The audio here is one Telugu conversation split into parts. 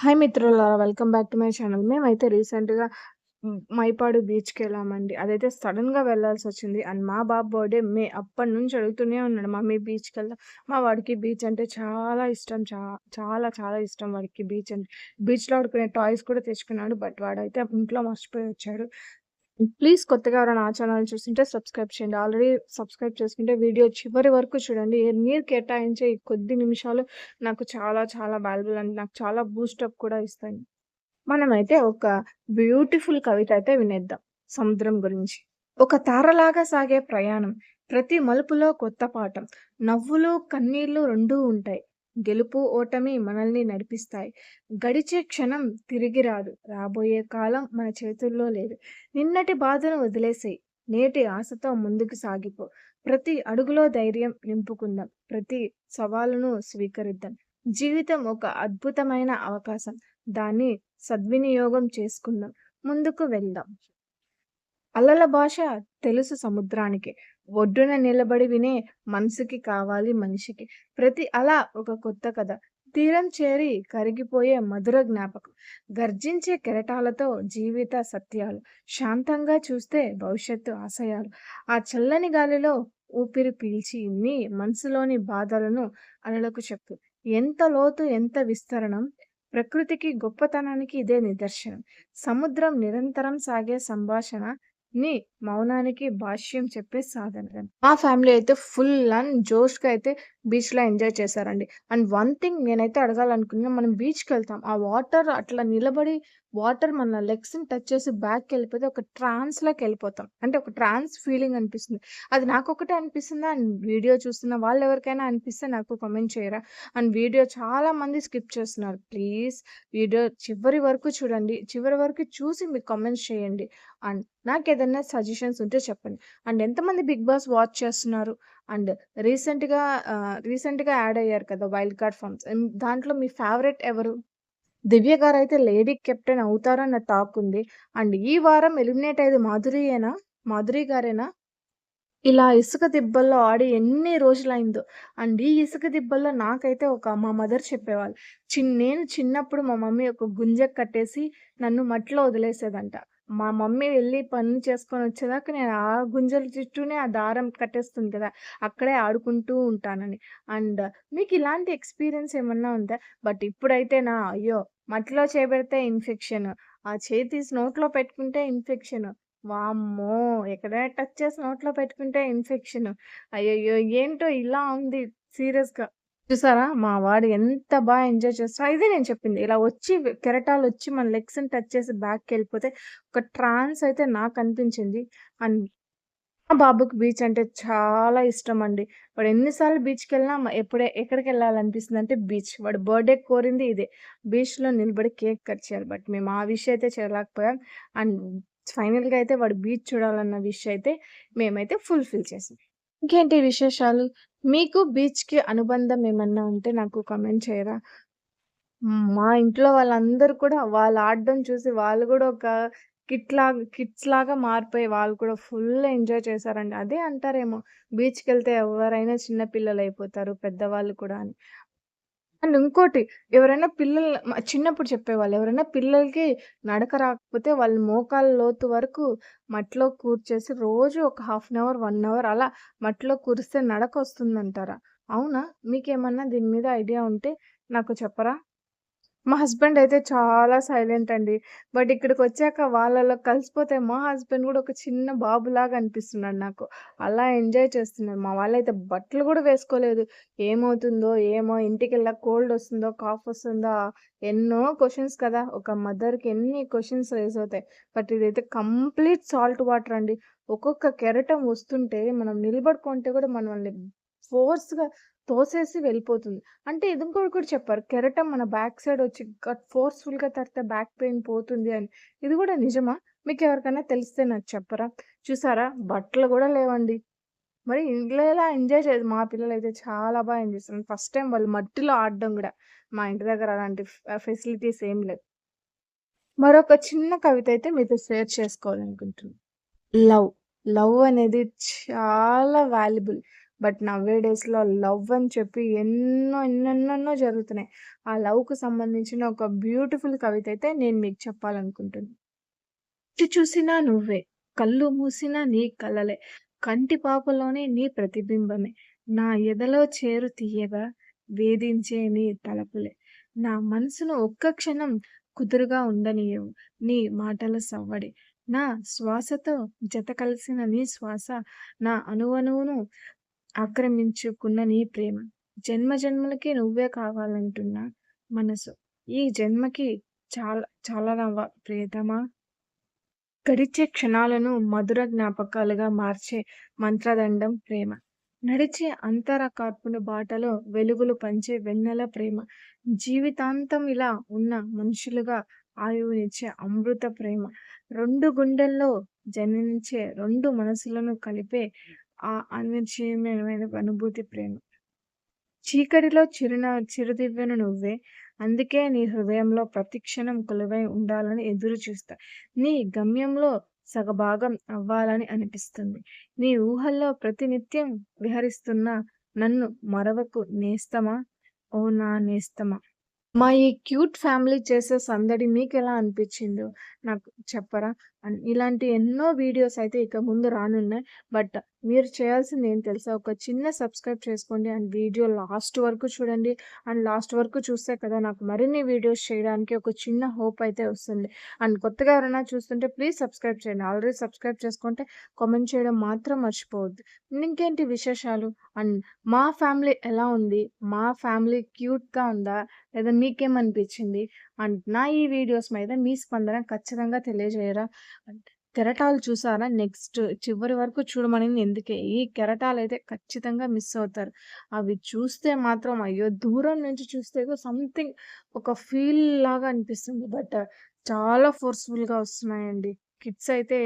హాయ్ మిత్రులారా! Welcome back to my channel. మేమైతే రీసెంట్‌గా మైపాడు బీచ్కి వెళ్ళామండి అదైతే సడన్గా వెళ్ళాల్సి వచ్చింది అండ్ మా బాబు బర్త్‌డే మే. అప్పటినుంచి అడుగుతూనే ఉన్నాడు. మమ్మీ బీచ్కి వెళ్దాం మా వాడికి బీచ్ అంటే చాలా ఇష్టం. చాలా చాలా ఇష్టం వాడికి బీచ్ అంటే. బీచ్‌లో ఆడుకునే టాయ్స్ కూడా తెచ్చుకున్నాడు. బట్ వాడైతే ఇంట్లో మర్చిపోయి వచ్చాడు. ప్లీజ్ కొత్తగా ఎవరైనా ఆ ఛానల్ చూస్తుంటే సబ్స్క్రైబ్ చేయండి. ఆల్రెడీ సబ్స్క్రైబ్ చేసుకుంటే వీడియో చివరి వరకు చూడండి. మీరు కేటాయించే ఈ కొద్ది నిమిషాలు నాకు చాలా చాలా వాల్యుబుల్ అండ్ నాకు చాలా బూస్టప్ కూడా ఇస్తాయి. మనమైతే ఒక బ్యూటిఫుల్ కవిత అయితే వినేద్దాం సముద్రం గురించి. ఒక తారలాగా సాగే ప్రయాణం. ప్రతి మలుపులో కొత్త పాఠం. నవ్వులు, కన్నీళ్ళు రెండూ ఉంటాయి. గెలుపు, ఓటమి మనల్ని నడిపిస్తాయి. గడిచే క్షణం తిరిగి రాదు. రాబోయే కాలం మన చేతుల్లో లేదు. నిన్నటి బాధను వదిలేసేయ్. నేటి ఆశతో ముందుకు సాగిపో. ప్రతి అడుగులో ధైర్యం నింపుకుందాం. ప్రతి సవాలును స్వీకరిద్దాం. జీవితం ఒక అద్భుతమైన అవకాశం. దాన్ని సద్వినియోగం చేసుకుందాం. ముందుకు వెళ్దాం. అలల భాష తెలుసు సముద్రానికి. ఒడ్డున నిలబడి వినే మనసుకి కావాలి మనిషికి. ప్రతి అల ఒక కొత్త కథ. తీరం చేరి కరిగిపోయే మధుర జ్ఞాపకం. గర్జించే కెరటాలతో జీవిత సత్యాలు. శాంతంగా చూస్తే భవిష్యత్తు ఆశయాలు. ఆ చల్లని గాలిలో ఊపిరి పీల్చి నీ మనసులోని బాధలను అలలకు చెప్పు. ఎంత లోతు ఎంత విస్తరణం. ప్రకృతికి గొప్పతనానికి ఇదే నిదర్శనం. సముద్రం నిరంతరం సాగే సంభాషణ. నీ మౌనానికి భాష్యం చెప్పే సాధన. మా ఫ్యామిలీ అయితే ఫుల్ అండ్ జోష్‌గా అయితే బీచ్‌లో ఎంజాయ్ చేశారండి. అండ్ వన్ థింగ్ నేనైతే అడగాలనుకున్నా మనం బీచ్కి వెళ్తాం ఆ వాటర్ అట్లా నిలబడి వాటర్ మన లెగ్స్‌ని టచ్ చేసి బ్యాక్‌కెళ్ళిపోతే ఒక ట్రాన్స్‌లోకెళ్ళిపోతాం. అంటే ఒక ట్రాన్స్ ఫీలింగ్ అనిపిస్తుంది. అది నాకు ఒకటే అనిపిస్తుంది అండ్ వీడియో చూస్తున్న వాళ్ళు ఎవరికైనా అనిపిస్తే నాకు కమెంట్ చేయరా? అండ్ వీడియో చాలా మంది స్కిప్ చేస్తున్నారు. ప్లీజ్ వీడియో చివరి వరకు చూడండి. చివరి వరకు చూసి మీకు కమెంట్స్ చేయండి. అండ్ నాకు ఏదైనా సజెషన్స్ ఉంటే చెప్పండి. అండ్ ఎంతమంది 'బిగ్ బాస్' వాచ్ చేస్తున్నారు? అండ్ రీసెంట్‌గా రీసెంట్‌గా యాడ్ అయ్యారు కదా! Wild card forms. దాంట్లో మీ ఫేవరెట్ ఎవరు? దివ్య గారైతే లేడీ కెప్టెన్ అవుతారన్న టాక్ ఉంది. అండ్ ఈ వారం ఎలిమినేట్ అయ్యేది మాధురియేనా? మాధురి గారేనా? ఇలా ఇసుక దిబ్బల్లో ఆడి ఎన్ని రోజులైందో. అండ్ ఈ ఇసుక దిబ్బల్లో నాకైతే ఒక మా మదర్ చెప్పేవాళ్ళు. చిన్ నేను చిన్నప్పుడు మా మమ్మీ ఒక గుంజకు కట్టేసి నన్ను మట్టిలో వదిలేసేదంట. మా మమ్మీ వెళ్ళి పనులు చేసుకొని వచ్చేదాకా నేను ఆ గుంజల చుట్టూనే ఆ దారం కట్టేస్తుంది కదా! అక్కడే ఆడుకుంటూ ఉంటానని. అండ్ మీకు ఇలాంటి ఎక్స్‌పీరియన్స్ ఏమన్నా ఉందా? బట్ ఇప్పుడైతే నా అయ్యో! మట్టిలో చేపెడితే ఇన్ఫెక్షన్. ఆ చేయి తీసి నోట్లో పెట్టుకుంటే ఇన్ఫెక్షన్. వామ్మో! ఎక్కడైనా టచ్ చేసి నోట్లో పెట్టుకుంటే ఇన్ఫెక్షన్. అయ్యయ్యో! ఏంటో ఇలా ఉంది సీరియస్‌గా. చూసారా? మా వాడు ఎంత బాగా ఎంజాయ్ చేస్తారో ఇదే నేను చెప్పింది. ఇలా వచ్చి కెరటాలొచ్చి మన లెగ్స్‌ని టచ్ చేసి బ్యాక్‌కెళ్ళిపోతే ఒక ట్రాన్స్ అయితే నాకు అనిపించింది అండ్ మా బాబుకి బీచ్ అంటే చాలా ఇష్టం అండి వాడు ఎన్నిసార్లు బీచ్కి వెళ్ళినా ఎప్పుడే ఎక్కడికి వెళ్ళాలనిపిస్తుంది అంటే బీచ్. వాడు బర్త్‌డే కోరింది ఇదే. బీచ్‌లో నిలబడి కేక్ కట్ చేయాలి. బట్ మేము ఆ విషయం అయితే చేయలేకపోయాం. అండ్ ఫైనల్‌గా అయితే వాడు బీచ్ చూడాలన్న విషయం అయితే మేమైతే ఫుల్‌ఫిల్ చేసాం. ఇంకేంటి విశేషాలు? మీకు బీచ్‌కి అనుబంధం ఏమన్నా ఉంటే నాకు కామెంట్ చేయరా? మా ఇంట్లో వాళ్ళందరూ కూడా వాళ్ళు ఆడడం చూసి వాళ్ళు కూడా ఒక కిట్లా కిట్స్ లాగా మారిపోయి వాళ్ళు కూడా ఫుల్ ఎంజాయ్ చేశారండి. అదే అంటారేమో బీచ్‌కెళ్తే ఎవరైనా చిన్న అయిపోతారు పెద్దవాళ్ళు కూడా అని. అండ్ ఇంకోటి ఎవరైనా పిల్లలు చిన్నప్పుడు చెప్పేవాళ్ళు. ఎవరైనా పిల్లలకి నడక రాకపోతే వాళ్ళు మోకాల లోతు వరకు మట్టిలో కూర్చేసి రోజు ఒక half an hour, one hour అలా మట్టిలో కూరిస్తే నడక వస్తుందంటారా అవునా? మీకేమన్నా దీని మీద ఐడియా ఉంటే నాకు చెప్పరా? మా హస్బెండ్ అయితే చాలా సైలెంట్ అండి. బట్ ఇక్కడికి వచ్చాక వాళ్ళలో కలిసిపోతే మా హస్బెండ్ కూడా ఒక చిన్న బాబులాగా అనిపిస్తున్నాడు నాకు. అలా ఎంజాయ్ చేస్తున్నాడు మా వాళ్ళైతే బట్టలు కూడా వేసుకోలేదు. ఏమవుతుందో ఏమో ఇంటికెళ్ళాక కోల్డ్ వస్తుందో, కాఫ్ వస్తుందా ఎన్నో క్వశ్చన్స్ కదా! ఒక మదర్‌కి ఎన్ని క్వశ్చన్స్ రేజ్ అవుతాయి. బట్ ఇదైతే కంప్లీట్ సాల్ట్ వాటర్ అండి. ఒక్కొక్క కెరటం వస్తుంటే మనం నిలబడుకుంటే కూడా మనల్ని ఫోర్స్‌గా తోసేసి వెళ్ళిపోతుంది. అంటే ఇది ఇంకోటి కూడా చెప్పారు. కెరటం మన బ్యాక్ సైడ్ వచ్చి గట్ ఫోర్స్‌ఫుల్‌గా తడితే బ్యాక్ పెయిన్ పోతుంది అని. ఇది కూడా నిజమా? మీకు ఎవరికైనా తెలిస్తే నాకు చెప్పరా? చూసారా? బట్టలు కూడా లేవండి. మరి ఇంట్లో ఎలా ఎంజాయ్ చేయదు మా పిల్లలు అయితే చాలా బాగా ఎంజాయ్ చేస్తారు ఫస్ట్ టైం వాళ్ళు మట్టిలో ఆడడం కూడా మా ఇంటి దగ్గర అలాంటి ఫెసిలిటీస్ ఏం లేవు. మరొక చిన్న కవిత అయితే మీతో షేర్ చేసుకోవాలనుకుంటున్నాను లవ్. లవ్ అనేది చాలా వాల్యుబుల్. బట్ నవ్వే డేస్‌లో లవ్ అని చెప్పి ఎన్నో ఎన్నెన్నెన్నో జరుగుతున్నాయి. ఆ లవ్కు సంబంధించిన ఒక బ్యూటిఫుల్ కవిత అయితే నేను మీకు చెప్పాలనుకుంటున్నాను ఇటు చూసినా నువ్వే, కళ్ళు మూసినా నీ కలలే, కంటి పాపలోనే నీ ప్రతిబింబమే, నా ఎదలో చేరు తీయగా వేధించే నీ తలపులే, నా మనసును ఒక్క క్షణం కుదురుగా ఉండనీయవు నీ మాటల సవ్వడి, నా శ్వాసతో జత కలిసిన నీ శ్వాస, నా అణువణువును ఆక్రమించుకున్న నీ ప్రేమ, జన్మ జన్మలకి నువ్వే కావాలంటున్న మనసు, ఈ జన్మకి చాలా చాలనవా ప్రియతమా? గడిచే క్షణాలను మధుర జ్ఞాపకాలుగా మార్చే మంత్రదండం ప్రేమ, నడిచే అంతర కార్పున బాటలో వెలుగులు పంచే వెన్నెల ప్రేమ, జీవితాంతం ఇలా ఉన్న మనుషులుగా ఆయువునిచ్చే అమృత ప్రేమ, రెండు గుండెల్లో జనించే రెండు మనసులను కలిపే ఆ అనిర్వచనీయమైన అనుభూతి ప్రేమ. చీకటిలో చిరున చిరుదివ్వెను నువ్వే, అందుకే నీ హృదయంలో ప్రతిక్షణం కొలువై ఉండాలని ఎదురు చూస్తా, నీ గమ్యంలో సగభాగం అవ్వాలని అనిపిస్తుంది, నీ ఊహల్లో ప్రతినిత్యం విహరిస్తున్న నన్ను మరవకు నేస్తమా ఓ నా నేస్తమా. మా ఈ క్యూట్ ఫ్యామిలీ చేసే సందడి మీకు ఎలా అనిపించిందో నాకు చెప్పరా? అండ్ ఇలాంటి ఎన్నో వీడియోస్ అయితే ఇక ముందు రానున్నాయి. బట్ మీరు చేయాల్సింది ఏం తెలుసా? ఒక చిన్న సబ్స్క్రైబ్ చేసుకోండి అండ్ వీడియో లాస్ట్ వరకు చూడండి. అండ్ లాస్ట్ వరకు చూస్తే కదా నాకు మరిన్ని వీడియోస్ చేయడానికి ఒక చిన్న హోప్ అయితే వస్తుంది. అండ్ కొత్తగా ఎవరైనా చూస్తుంటే ప్లీజ్ సబ్స్క్రైబ్ చేయండి. ఆల్రెడీ సబ్స్క్రైబ్ చేసుకుంటే కామెంట్ చేయడం మాత్రం మర్చిపోవద్దు. ఇంకేంటి విశేషాలు? అండ్ మా ఫ్యామిలీ ఎలా ఉంది? మా ఫ్యామిలీ క్యూట్‌గా ఉందా? లేదా మీకేమనిపించింది అండ్ నా ఈ వీడియోస్ మీద మీ స్పందన ఖచ్చితంగా తెలియజేయరా? కెరటాలు చూసారా? నెక్స్ట్ చివరి వరకు చూడమని ఎందుకే. ఈ కెరటాలైతే ఖచ్చితంగా మిస్ అవుతారు. అవి చూస్తే మాత్రం అయ్యో! దూరం నుంచి చూస్తే సంథింగ్ ఒక ఫీల్ లాగా అనిపిస్తుంది. బట్ చాలా ఫోర్స్‌ఫుల్‌గా వస్తున్నాయండి. కిడ్స్ అయితే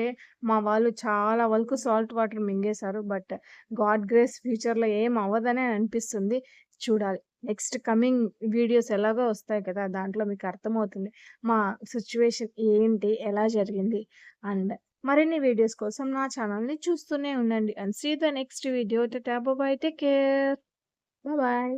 మా వాళ్ళు చాలా వరకు సాల్ట్ వాటర్ మింగేశారు. బట్ గాడ్ గ్రేస్ ఫ్యూచర్‌లో ఏం అవ్వదనే అనిపిస్తుంది. చూడాలి. నెక్స్ట్ కమింగ్ వీడియోస్ ఎలాగో వస్తాయి కదా! దాంట్లో మీకు అర్థమవుతుంది. మా సిచ్యువేషన్ ఏంటి? ఎలా జరిగింది? అండ్ మరిన్ని వీడియోస్ కోసం నా ఛానల్‌ని చూస్తూనే ఉండండి. And see the next video. టాబో bye take care. Bye.